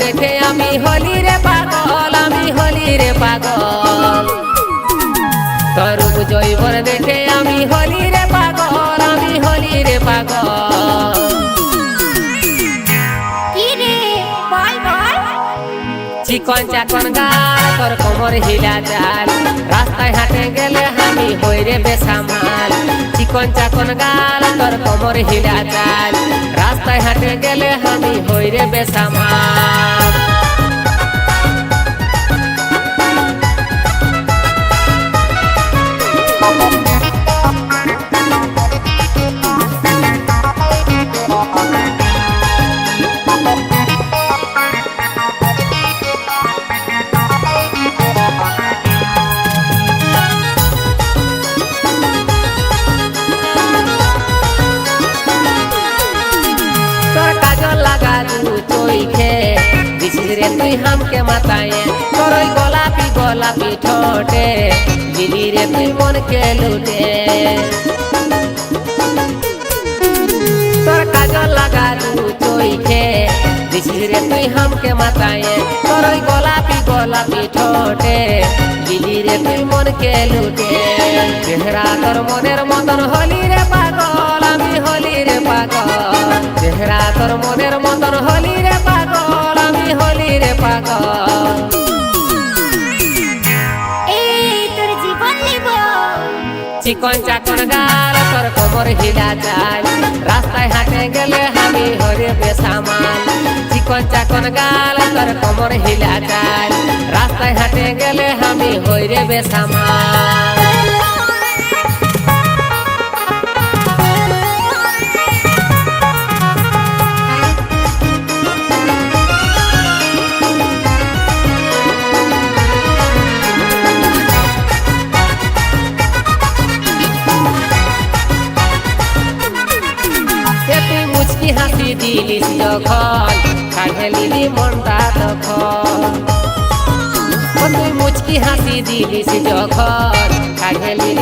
দেখে আমি হলি রে পাগল আমি হলি রে পাগল। তোর রূপ জৈবন দেখে আমি হলি রে পাগল আমি হলি রে পাগল। চিকন চাকন গাল তোর কোমর হিলা চাল রাস্তায় হাঁটে গেলে আমি হই রে বেসামাল। চিকন চাকন গাল তোর কোমর হিলা হাঁটে গেলে আমি হই রে লাগা দু চোইখে দিছিস রে তুই হামকে মাতায়ে তোর ওই গোলাপি গোলাপি ঠোঁটে। দিলি রে তুই মনকে লুটে। তোর কাজল লাগা দু চোইখে দিছিস রে তুই হামকে মাতায়ে তোর ওই গোলাপি গোলাপি ঠোঁটে। দিলি রে তুই মনকে লুটে। চেহারা তোর মনের মতন হলি রে পাগল, আমি হলি রে পাগল। চেহারা তোর মনের মতন হলি রে পাগল আমি হলি রে পাগল। চিকন চাকন গাল তোর কোমর হিলা চাল রাস্তায় হাঁটে গেলে আমি হরে বেসামাল চিকন চাকন গাল তোর কোমর হিলা চাল রাস্তায় হাঁটে গেলে আমি হইরে বেসামাল দিলিস যখন কাঁধে নিলি মনটা তখন তুই মুচকি হাসি দিলিস যখন কাঁধে লিলি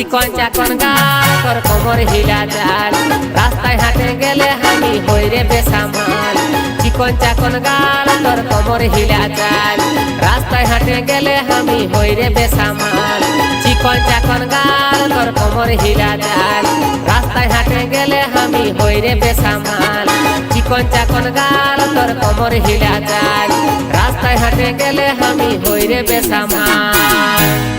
চিকন চাকন গাল তোর কোমর হিলা চাল রাস্তায় হাঁটে গেলে আমি হই রে বেসামাল। চিকন চাকন গাল তোর কোমর হিলা চাল রাস্তায় হাঁটে গেলে আমি হই রে বেসামাল। চিকন চাকন গাল তোর কোমর হিলা চাল রাস্তায় হাঁটে গেলে আমি হই রে বেসামাল। চিকন চাকন গাল তোর কোমর হিলা চাল রাস্তায় হাঁটে গেলে আমি হই রে বেসামাল।